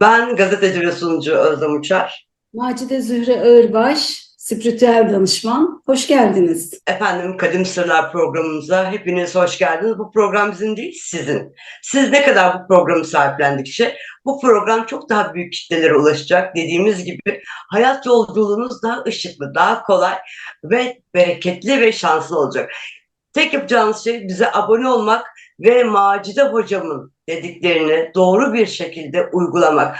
Ben gazeteci ve sunucu Özlem Uçar. Macide Zühre Ağırbaş, spiritüel danışman. Hoş geldiniz. Efendim Kadim Sırlar programımıza hepiniz hoş geldiniz. Bu program bizim değil, sizin. Siz ne kadar bu programı sahiplendikçe bu program çok daha büyük kitlelere ulaşacak. Dediğimiz gibi hayat yolculuğunuz daha ışıklı, daha kolay ve bereketli ve şanslı olacak. Tek yapacağınız şey bize abone olmak ve Macide hocamın dediklerini doğru bir şekilde uygulamak.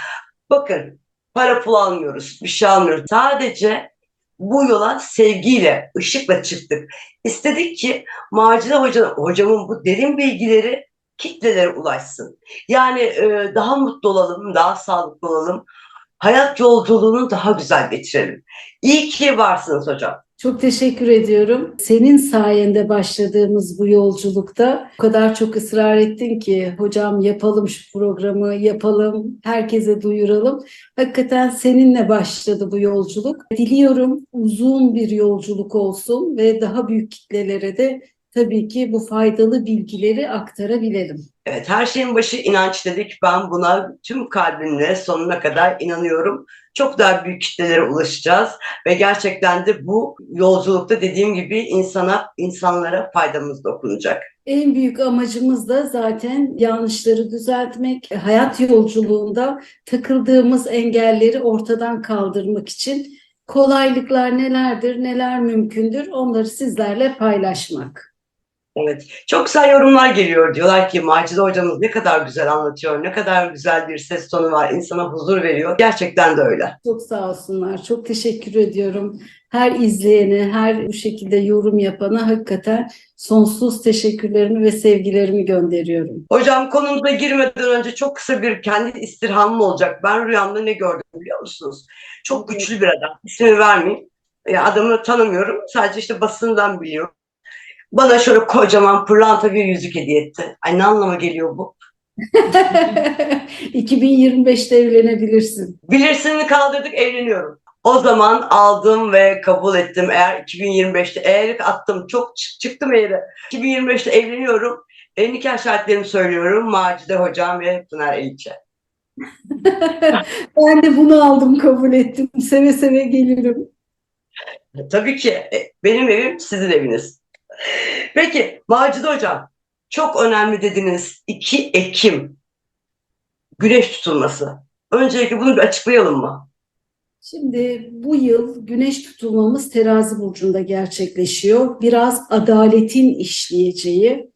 Bakın para pul almıyoruz, bir şey almıyoruz. Sadece bu yola sevgiyle, ışıkla çıktık. İstedik ki Macide Hoca, hocamın bu derin bilgileri kitlelere ulaşsın. Yani e, daha mutlu olalım, daha sağlıklı olalım. Hayat yolculuğunu daha güzel geçirelim. İyi ki varsınız hocam. Çok teşekkür ediyorum. Senin sayende başladığımız bu yolculukta o kadar çok ısrar ettin ki hocam yapalım şu programı, yapalım, herkese duyuralım. Hakikaten seninle başladı bu yolculuk. Diliyorum uzun bir yolculuk olsun ve daha büyük kitlelere de tabii ki bu faydalı bilgileri aktarabilelim. Evet, her şeyin başı inanç dedik. Ben buna tüm kalbimle sonuna kadar inanıyorum. Çok daha büyük kitlelere ulaşacağız ve gerçekten de bu yolculukta dediğim gibi insana, insanlara faydamız dokunacak. En büyük amacımız da zaten yanlışları düzeltmek, hayat yolculuğunda takıldığımız engelleri ortadan kaldırmak için kolaylıklar nelerdir, neler mümkündür onları sizlerle paylaşmak. Evet, çok güzel yorumlar geliyor. Diyorlar ki Macide hocamız ne kadar güzel anlatıyor, ne kadar güzel bir ses tonu var, insana huzur veriyor. Gerçekten de öyle. Çok sağ olsunlar. Çok teşekkür ediyorum. Her izleyene, her bu şekilde yorum yapana hakikaten sonsuz teşekkürlerimi ve sevgilerimi gönderiyorum. Hocam konumuza girmeden önce çok kısa bir kendi istirhamım olacak. Ben rüyamda ne gördüm biliyor musunuz? Çok güçlü bir adam. İsmini vermeyeyim. Ya adamı tanımıyorum. Sadece işte basından biliyorum. Bana şöyle kocaman pırlanta bir yüzük hediye etti. Ay ne anlama geliyor bu? 2025'te evlenebilirsin. Bilirsini kaldırdık evleniyorum. O zaman aldım ve kabul ettim. Eğer 2025'te eğer attım çok çık- çıktım eğri. 2025'te evleniyorum. E, nikah şartlarımı söylüyorum. Macide hocam ve Pınar Elçe. Ben de bunu aldım, kabul ettim. Seve seve gelirim. Tabii ki e, benim evim sizin eviniz. Peki Macide hocam çok önemli dediniz 2 Ekim güneş tutulması. Öncelikle bunu bir açıklayalım mı? Şimdi bu yıl güneş tutulmamız terazi burcunda gerçekleşiyor. Biraz adaletin işleyeceği.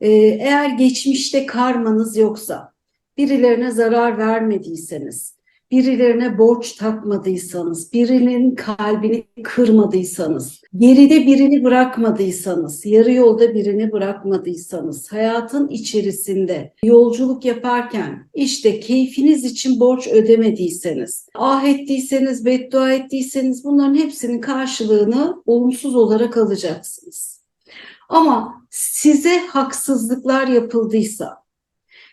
Ee, eğer geçmişte karmanız yoksa, birilerine zarar vermediyseniz, birilerine borç takmadıysanız, birinin kalbini kırmadıysanız, geride birini bırakmadıysanız, yarı yolda birini bırakmadıysanız, hayatın içerisinde yolculuk yaparken işte keyfiniz için borç ödemediyseniz, ah ettiyseniz, beddua ettiyseniz bunların hepsinin karşılığını olumsuz olarak alacaksınız. Ama size haksızlıklar yapıldıysa,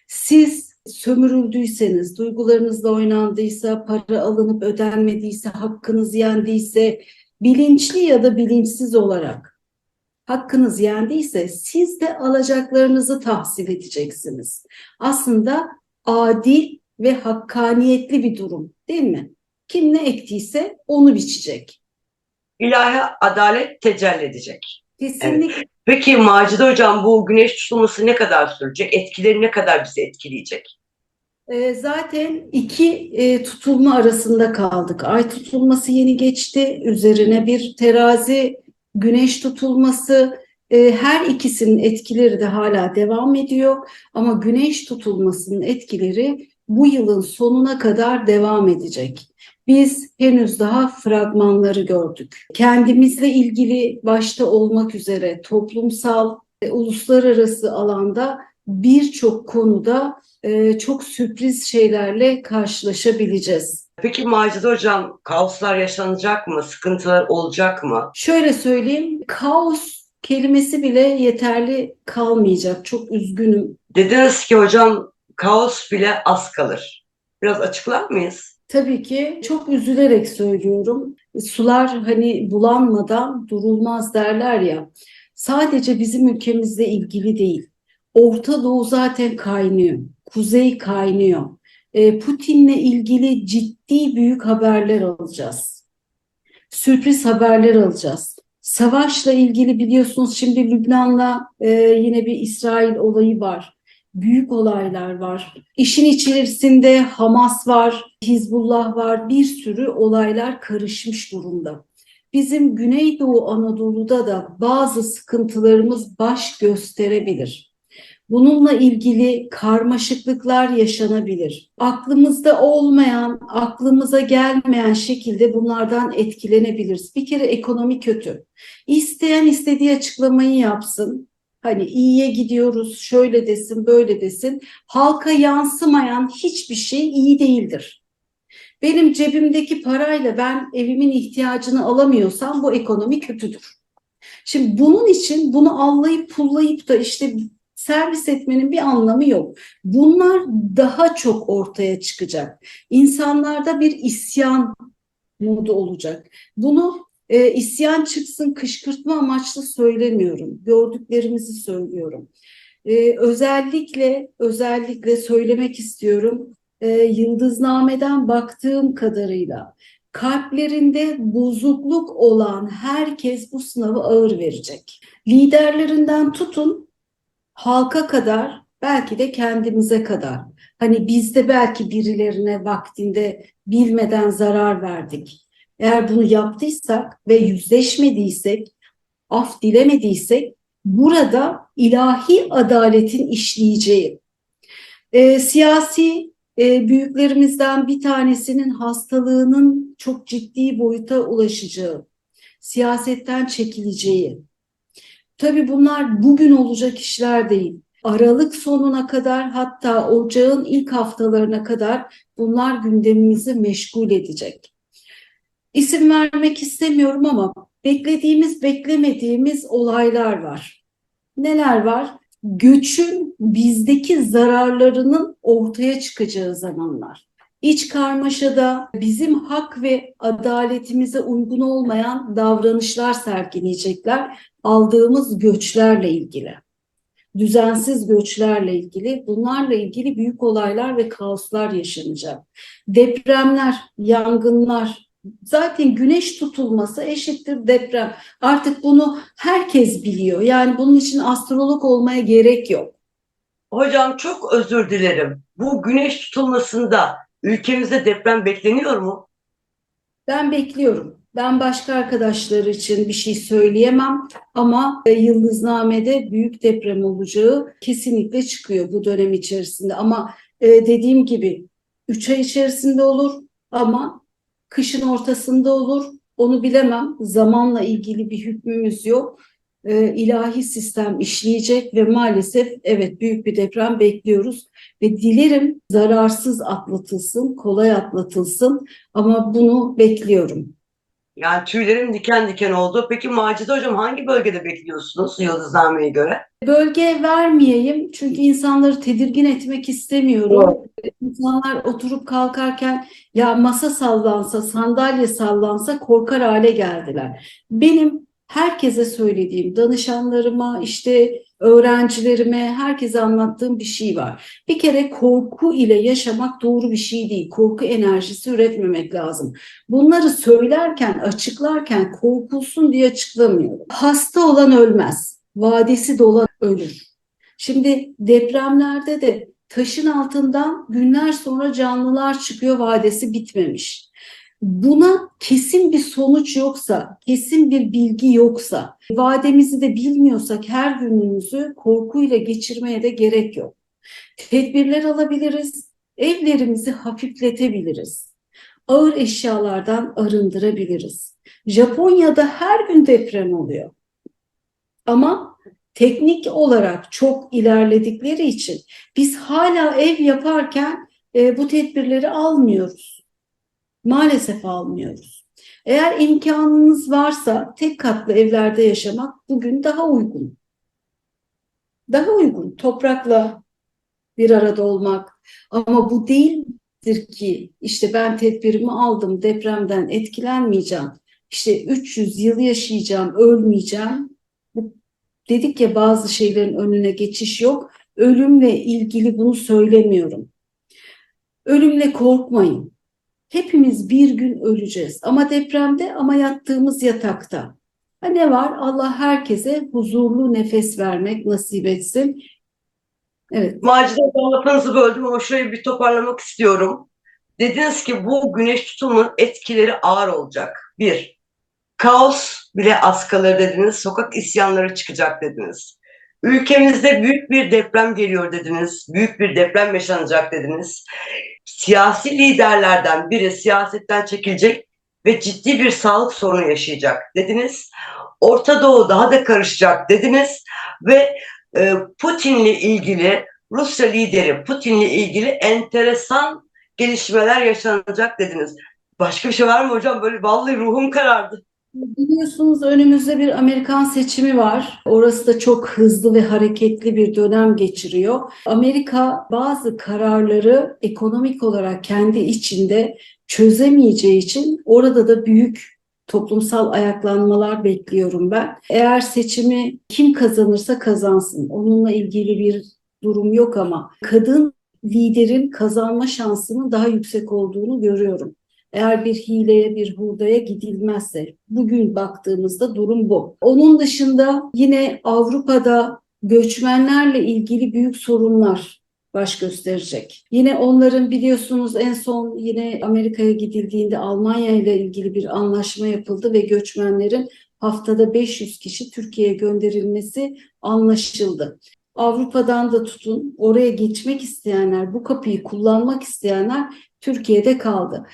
siz sömürüldüyseniz, duygularınızla oynandıysa, para alınıp ödenmediyse, hakkınız yendiyse, bilinçli ya da bilinçsiz olarak hakkınız yendiyse siz de alacaklarınızı tahsil edeceksiniz. Aslında adil ve hakkaniyetli bir durum değil mi? Kim ne ektiyse onu biçecek. İlahi adalet tecelli edecek. Kesinlikle Peki Macide hocam bu güneş tutulması ne kadar sürecek? Etkileri ne kadar bizi etkileyecek? E, zaten iki e, tutulma arasında kaldık. Ay tutulması yeni geçti. Üzerine bir terazi güneş tutulması. E, her ikisinin etkileri de hala devam ediyor. Ama güneş tutulmasının etkileri bu yılın sonuna kadar devam edecek. Biz henüz daha fragmanları gördük. Kendimizle ilgili başta olmak üzere toplumsal, uluslararası alanda birçok konuda e, çok sürpriz şeylerle karşılaşabileceğiz. Peki Macide hocam kaoslar yaşanacak mı? Sıkıntılar olacak mı? Şöyle söyleyeyim, kaos kelimesi bile yeterli kalmayacak. Çok üzgünüm. Dediniz ki hocam kaos bile az kalır. Biraz açıklar mıyız? Tabii ki çok üzülerek söylüyorum. Sular hani bulanmadan durulmaz derler ya. Sadece bizim ülkemizle ilgili değil. Orta Doğu zaten kaynıyor. Kuzey kaynıyor. e, Putin'le ilgili ciddi büyük haberler alacağız. Sürpriz haberler alacağız. Savaşla ilgili biliyorsunuz şimdi Lübnan'la e, yine bir İsrail olayı var. Büyük olaylar var. İşin içerisinde Hamas var, Hizbullah var, bir sürü olaylar karışmış durumda. Bizim Güneydoğu Anadolu'da da bazı sıkıntılarımız baş gösterebilir. Bununla ilgili karmaşıklıklar yaşanabilir. Aklımızda olmayan, aklımıza gelmeyen şekilde bunlardan etkilenebiliriz. Bir kere ekonomi kötü. İsteyen istediği açıklamayı yapsın. Hani iyiye gidiyoruz, şöyle desin, böyle desin. Halka yansımayan hiçbir şey iyi değildir. Benim cebimdeki parayla ben evimin ihtiyacını alamıyorsam bu ekonomi kötüdür. Şimdi bunun için bunu allayıp pullayıp da işte servis etmenin bir anlamı yok. Bunlar daha çok ortaya çıkacak. İnsanlarda bir isyan modu olacak. Bunu e, isyan çıksın kışkırtma amaçlı söylemiyorum. Gördüklerimizi söylüyorum. E, özellikle özellikle söylemek istiyorum. E, Yıldızname'den baktığım kadarıyla kalplerinde bozukluk olan herkes bu sınavı ağır verecek. Liderlerinden tutun halka kadar belki de kendimize kadar. Hani biz de belki birilerine vaktinde bilmeden zarar verdik. Eğer bunu yaptıysak ve yüzleşmediysek, af dilemediysek burada ilahi adaletin işleyeceği. E, siyasi e, büyüklerimizden bir tanesinin hastalığının çok ciddi boyuta ulaşacağı, siyasetten çekileceği. Tabii bunlar bugün olacak işler değil. Aralık sonuna kadar hatta ocağın ilk haftalarına kadar bunlar gündemimizi meşgul edecek. İsim vermek istemiyorum ama beklediğimiz beklemediğimiz olaylar var. Neler var? Göçün bizdeki zararlarının ortaya çıkacağı zamanlar. İç karmaşada bizim hak ve adaletimize uygun olmayan davranışlar sergileyecekler aldığımız göçlerle ilgili. Düzensiz göçlerle ilgili, bunlarla ilgili büyük olaylar ve kaoslar yaşanacak. Depremler, yangınlar, zaten güneş tutulması eşittir deprem. Artık bunu herkes biliyor. Yani bunun için astrolog olmaya gerek yok. Hocam çok özür dilerim. Bu güneş tutulmasında ülkemizde deprem bekleniyor mu? Ben bekliyorum. Ben başka arkadaşlar için bir şey söyleyemem ama e, Yıldızname'de büyük deprem olacağı kesinlikle çıkıyor bu dönem içerisinde. Ama e, dediğim gibi 3 ay içerisinde olur ama kışın ortasında olur. Onu bilemem. Zamanla ilgili bir hükmümüz yok. E, ilahi sistem işleyecek ve maalesef evet büyük bir deprem bekliyoruz ve dilerim zararsız atlatılsın, kolay atlatılsın ama bunu bekliyorum. Yani tüylerim diken diken oldu. Peki Macide Hocam hangi bölgede bekliyorsunuz Yıldızname'ye göre? Bölge vermeyeyim çünkü insanları tedirgin etmek istemiyorum. İnsanlar oturup kalkarken ya masa sallansa, sandalye sallansa korkar hale geldiler. Benim herkese söylediğim, danışanlarıma, işte öğrencilerime, herkese anlattığım bir şey var. Bir kere korku ile yaşamak doğru bir şey değil. Korku enerjisi üretmemek lazım. Bunları söylerken, açıklarken korkulsun diye açıklamıyorum. Hasta olan ölmez. Vadesi dolan ölür. Şimdi depremlerde de taşın altından günler sonra canlılar çıkıyor vadesi bitmemiş. Buna kesin bir sonuç yoksa, kesin bir bilgi yoksa, vademizi de bilmiyorsak her günümüzü korkuyla geçirmeye de gerek yok. Tedbirler alabiliriz, evlerimizi hafifletebiliriz. Ağır eşyalardan arındırabiliriz. Japonya'da her gün deprem oluyor. Ama teknik olarak çok ilerledikleri için biz hala ev yaparken e, bu tedbirleri almıyoruz. Maalesef almıyoruz. Eğer imkanınız varsa tek katlı evlerde yaşamak bugün daha uygun. Daha uygun. Toprakla bir arada olmak. Ama bu değildir ki işte ben tedbirimi aldım, depremden etkilenmeyeceğim. İşte 300 yıl yaşayacağım, ölmeyeceğim. Dedik ya bazı şeylerin önüne geçiş yok. Ölümle ilgili bunu söylemiyorum. Ölümle korkmayın. Hepimiz bir gün öleceğiz. Ama depremde ama yattığımız yatakta. Ha ne var? Allah herkese huzurlu nefes vermek nasip etsin. Evet. Macide Hocam lafınızı böldüm ama şurayı bir toparlamak istiyorum. Dediniz ki bu güneş tutulmanın etkileri ağır olacak. Bir, kaos bile az kalır dediniz. Sokak isyanları çıkacak dediniz. Ülkemizde büyük bir deprem geliyor dediniz. Büyük bir deprem yaşanacak dediniz. Siyasi liderlerden biri siyasetten çekilecek ve ciddi bir sağlık sorunu yaşayacak dediniz. Orta Doğu daha da karışacak dediniz ve e, Putin'le ilgili Rusya lideri Putin'le ilgili enteresan gelişmeler yaşanacak dediniz. Başka bir şey var mı hocam? Böyle vallahi ruhum karardı. Biliyorsunuz önümüzde bir Amerikan seçimi var. Orası da çok hızlı ve hareketli bir dönem geçiriyor. Amerika bazı kararları ekonomik olarak kendi içinde çözemeyeceği için orada da büyük toplumsal ayaklanmalar bekliyorum ben. Eğer seçimi kim kazanırsa kazansın. Onunla ilgili bir durum yok ama kadın liderin kazanma şansının daha yüksek olduğunu görüyorum. Eğer bir hileye, bir hurdaya gidilmezse, bugün baktığımızda durum bu. Onun dışında yine Avrupa'da göçmenlerle ilgili büyük sorunlar baş gösterecek. Yine onların biliyorsunuz en son yine Amerika'ya gidildiğinde Almanya ile ilgili bir anlaşma yapıldı ve göçmenlerin haftada 500 kişi Türkiye'ye gönderilmesi anlaşıldı. Avrupa'dan da tutun oraya geçmek isteyenler, bu kapıyı kullanmak isteyenler Türkiye'de kaldı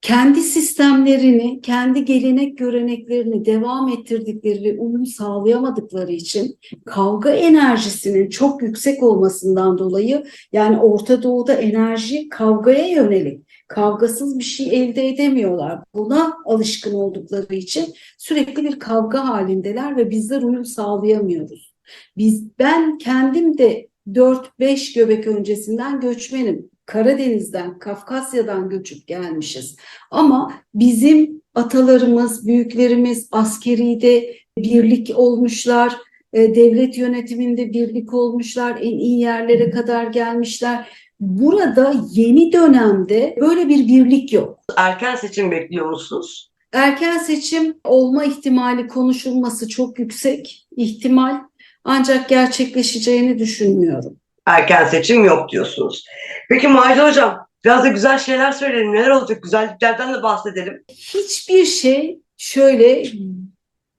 kendi sistemlerini, kendi gelenek göreneklerini devam ettirdikleri ve uyum sağlayamadıkları için kavga enerjisinin çok yüksek olmasından dolayı yani Orta Doğu'da enerji kavgaya yönelik. Kavgasız bir şey elde edemiyorlar. Buna alışkın oldukları için sürekli bir kavga halindeler ve bizler uyum sağlayamıyoruz. Biz ben kendim de 4-5 göbek öncesinden göçmenim. Karadeniz'den, Kafkasya'dan göçüp gelmişiz. Ama bizim atalarımız, büyüklerimiz askeride birlik olmuşlar, e, devlet yönetiminde birlik olmuşlar, en iyi yerlere kadar gelmişler. Burada yeni dönemde böyle bir birlik yok. Erken seçim bekliyor musunuz? Erken seçim olma ihtimali konuşulması çok yüksek ihtimal ancak gerçekleşeceğini düşünmüyorum. Erken seçim yok diyorsunuz. Peki Macide Hocam biraz da güzel şeyler söyleyelim. Neler olacak? Güzelliklerden de bahsedelim. Hiçbir şey şöyle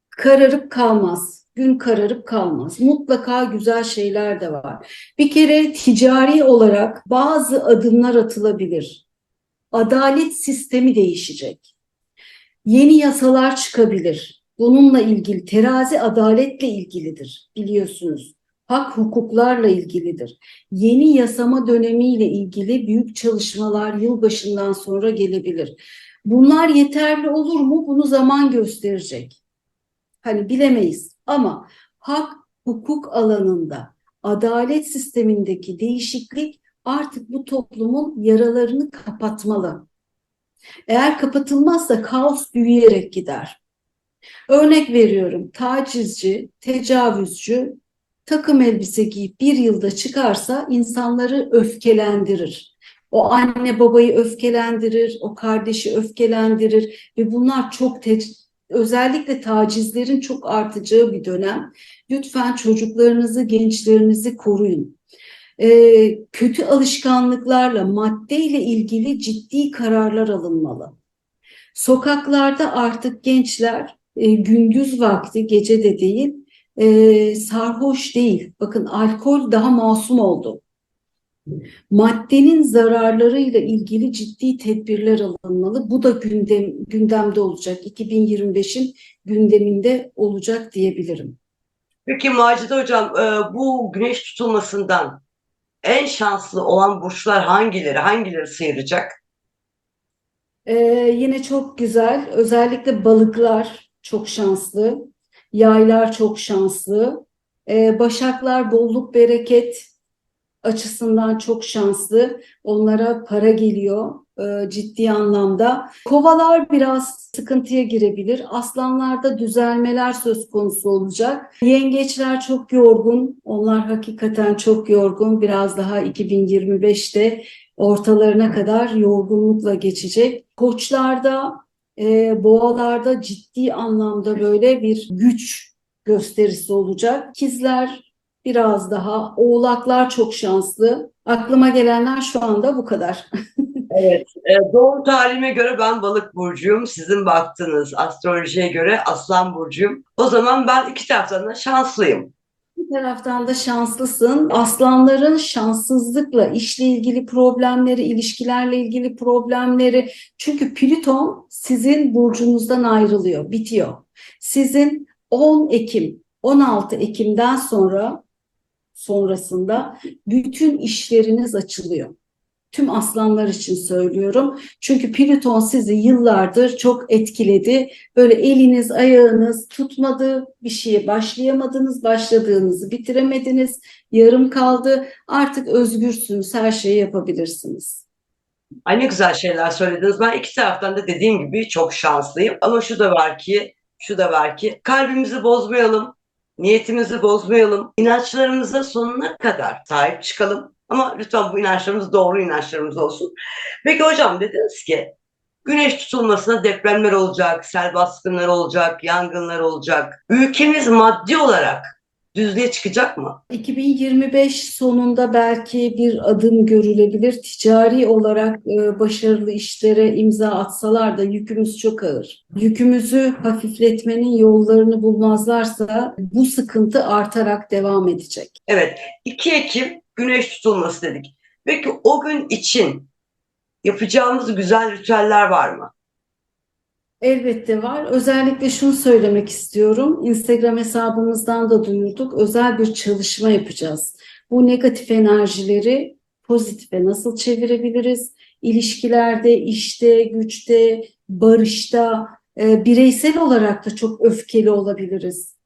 kararıp kalmaz. Gün kararıp kalmaz. Mutlaka güzel şeyler de var. Bir kere ticari olarak bazı adımlar atılabilir. Adalet sistemi değişecek. Yeni yasalar çıkabilir. Bununla ilgili terazi adaletle ilgilidir biliyorsunuz. Hak hukuklarla ilgilidir. Yeni yasama dönemiyle ilgili büyük çalışmalar yılbaşından sonra gelebilir. Bunlar yeterli olur mu? Bunu zaman gösterecek. Hani bilemeyiz ama hak hukuk alanında adalet sistemindeki değişiklik artık bu toplumun yaralarını kapatmalı. Eğer kapatılmazsa kaos büyüyerek gider. Örnek veriyorum tacizci, tecavüzcü takım elbise giyip bir yılda çıkarsa insanları öfkelendirir. O anne babayı öfkelendirir, o kardeşi öfkelendirir ve bunlar çok özellikle tacizlerin çok artacağı bir dönem. Lütfen çocuklarınızı, gençlerinizi koruyun. Ee, kötü alışkanlıklarla, maddeyle ilgili ciddi kararlar alınmalı. Sokaklarda artık gençler e, gündüz vakti, gece de değil, e, sarhoş değil. Bakın alkol daha masum oldu. Maddenin zararlarıyla ilgili ciddi tedbirler alınmalı. Bu da gündem, gündemde olacak. 2025'in gündeminde olacak diyebilirim. Peki Macide Hocam e, bu güneş tutulmasından en şanslı olan burçlar hangileri? Hangileri sıyıracak? Ee, yine çok güzel. Özellikle balıklar çok şanslı. Yaylar çok şanslı. Ee, başaklar bolluk bereket açısından çok şanslı. Onlara para geliyor e, ciddi anlamda. Kovalar biraz sıkıntıya girebilir. Aslanlarda düzelmeler söz konusu olacak. Yengeçler çok yorgun. Onlar hakikaten çok yorgun. Biraz daha 2025'te ortalarına kadar yorgunlukla geçecek. Koçlarda, e, boğalarda ciddi anlamda böyle bir güç gösterisi olacak. İkizler biraz daha, oğlaklar çok şanslı. Aklıma gelenler şu anda bu kadar. Evet, e, doğum tarihime göre ben balık burcuyum. Sizin baktığınız astrolojiye göre aslan burcuyum. O zaman ben iki taraftan da şanslıyım. Bir taraftan da şanslısın. Aslanların şanssızlıkla, işle ilgili problemleri, ilişkilerle ilgili problemleri. Çünkü Plüton sizin burcunuzdan ayrılıyor, bitiyor. Sizin 10 Ekim, 16 Ekim'den sonra sonrasında bütün işleriniz açılıyor. Tüm aslanlar için söylüyorum. Çünkü Plüton sizi yıllardır çok etkiledi. Böyle eliniz, ayağınız tutmadı, bir şeye başlayamadınız, başladığınızı bitiremediniz, yarım kaldı. Artık özgürsünüz, her şeyi yapabilirsiniz. Ay ne güzel şeyler söylediniz. Ben iki taraftan da dediğim gibi çok şanslıyım. Ama şu da var ki, şu da var ki kalbimizi bozmayalım, niyetimizi bozmayalım, inançlarımıza sonuna kadar sahip çıkalım. Ama lütfen bu inançlarımız doğru inançlarımız olsun. Peki hocam dediniz ki güneş tutulmasına depremler olacak, sel baskınları olacak, yangınlar olacak. Ülkemiz maddi olarak düzlüğe çıkacak mı? 2025 sonunda belki bir adım görülebilir. Ticari olarak e, başarılı işlere imza atsalar da yükümüz çok ağır. Yükümüzü hafifletmenin yollarını bulmazlarsa bu sıkıntı artarak devam edecek. Evet, 2 Ekim güneş tutulması dedik. Peki o gün için yapacağımız güzel ritüeller var mı? Elbette var. Özellikle şunu söylemek istiyorum. Instagram hesabımızdan da duyurduk. Özel bir çalışma yapacağız. Bu negatif enerjileri pozitife nasıl çevirebiliriz? İlişkilerde, işte, güçte, barışta, e, bireysel olarak da çok öfkeli olabiliriz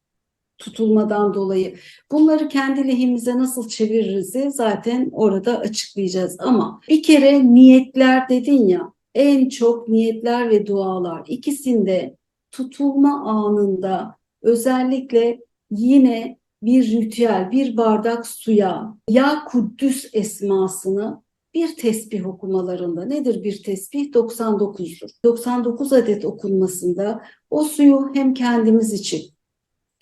tutulmadan dolayı. Bunları kendi lehimize nasıl çeviririz zaten orada açıklayacağız. Ama bir kere niyetler dedin ya, en çok niyetler ve dualar ikisinde tutulma anında özellikle yine bir ritüel, bir bardak suya ya Kuddüs esmasını bir tesbih okumalarında nedir bir tesbih? 99'dur. 99 adet okunmasında o suyu hem kendimiz için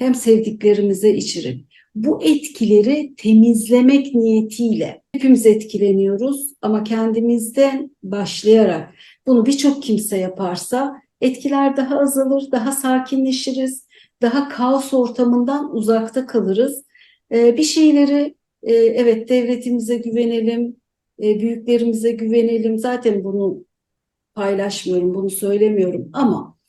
hem sevdiklerimize içirip bu etkileri temizlemek niyetiyle hepimiz etkileniyoruz ama kendimizden başlayarak bunu birçok kimse yaparsa etkiler daha azalır, daha sakinleşiriz, daha kaos ortamından uzakta kalırız. Ee, bir şeyleri e, evet devletimize güvenelim, e, büyüklerimize güvenelim. Zaten bunu paylaşmıyorum, bunu söylemiyorum ama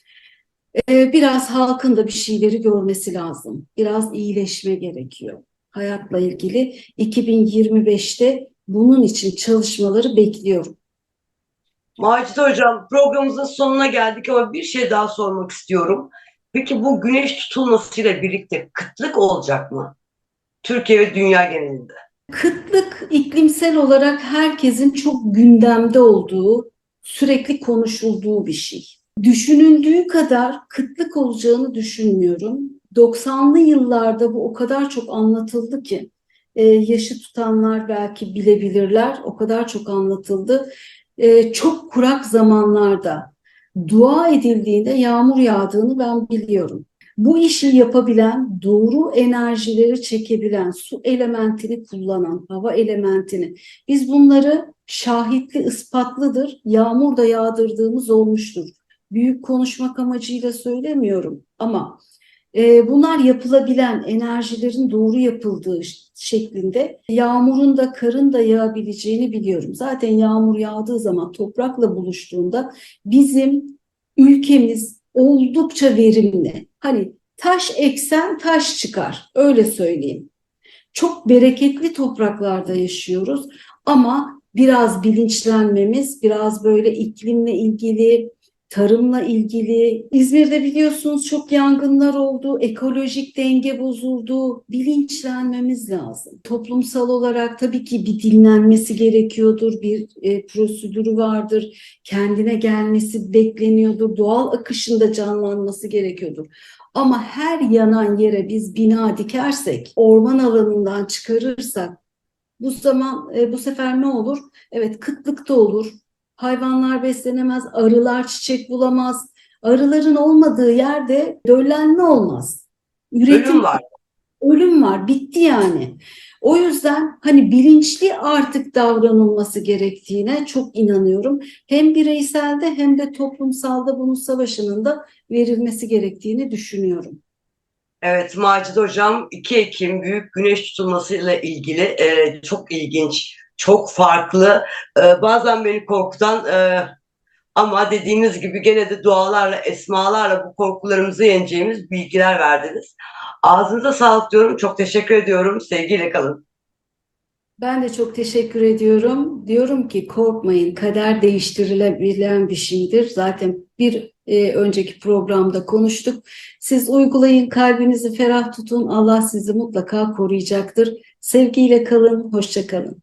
ee, biraz halkın da bir şeyleri görmesi lazım. Biraz iyileşme gerekiyor. Hayatla ilgili 2025'te bunun için çalışmaları bekliyorum. Macide Hocam programımızın sonuna geldik ama bir şey daha sormak istiyorum. Peki bu güneş tutulmasıyla birlikte kıtlık olacak mı? Türkiye ve dünya genelinde. Kıtlık iklimsel olarak herkesin çok gündemde olduğu, sürekli konuşulduğu bir şey. Düşünüldüğü kadar kıtlık olacağını düşünmüyorum. 90'lı yıllarda bu o kadar çok anlatıldı ki e, yaşı tutanlar belki bilebilirler. O kadar çok anlatıldı. E, çok kurak zamanlarda dua edildiğinde yağmur yağdığını ben biliyorum. Bu işi yapabilen, doğru enerjileri çekebilen, su elementini kullanan, hava elementini, biz bunları şahitli, ispatlıdır, yağmur da yağdırdığımız olmuştur büyük konuşmak amacıyla söylemiyorum ama e, bunlar yapılabilen enerjilerin doğru yapıldığı şeklinde yağmurun da karın da yağabileceğini biliyorum. Zaten yağmur yağdığı zaman toprakla buluştuğunda bizim ülkemiz oldukça verimli. Hani taş eksen taş çıkar öyle söyleyeyim. Çok bereketli topraklarda yaşıyoruz ama biraz bilinçlenmemiz, biraz böyle iklimle ilgili tarımla ilgili. İzmir'de biliyorsunuz çok yangınlar oldu, ekolojik denge bozuldu. Bilinçlenmemiz lazım. Toplumsal olarak tabii ki bir dinlenmesi gerekiyordur, bir e, prosedürü vardır, kendine gelmesi bekleniyordur, doğal akışında canlanması gerekiyordur. Ama her yanan yere biz bina dikersek, orman alanından çıkarırsak Bu zaman e, bu sefer ne olur? Evet kıtlık da olur. Hayvanlar beslenemez, arılar çiçek bulamaz. Arıların olmadığı yerde döllenme olmaz. Üretim Ölüm var. ölüm var, bitti yani. O yüzden hani bilinçli artık davranılması gerektiğine çok inanıyorum. Hem bireyselde hem de toplumsalda bunun savaşının da verilmesi gerektiğini düşünüyorum. Evet Macide Hocam 2 Ekim büyük güneş tutulması ile ilgili e, çok ilginç, çok farklı, e, bazen beni korkutan e, ama dediğiniz gibi gene de dualarla, esmalarla bu korkularımızı yeneceğimiz bilgiler verdiniz. Ağzınıza sağlık diyorum. Çok teşekkür ediyorum. Sevgiyle kalın. Ben de çok teşekkür ediyorum. Diyorum ki korkmayın, kader değiştirilebilen bir şeydir. Zaten bir e, önceki programda konuştuk. Siz uygulayın, kalbinizi ferah tutun. Allah sizi mutlaka koruyacaktır. Sevgiyle kalın, hoşça kalın.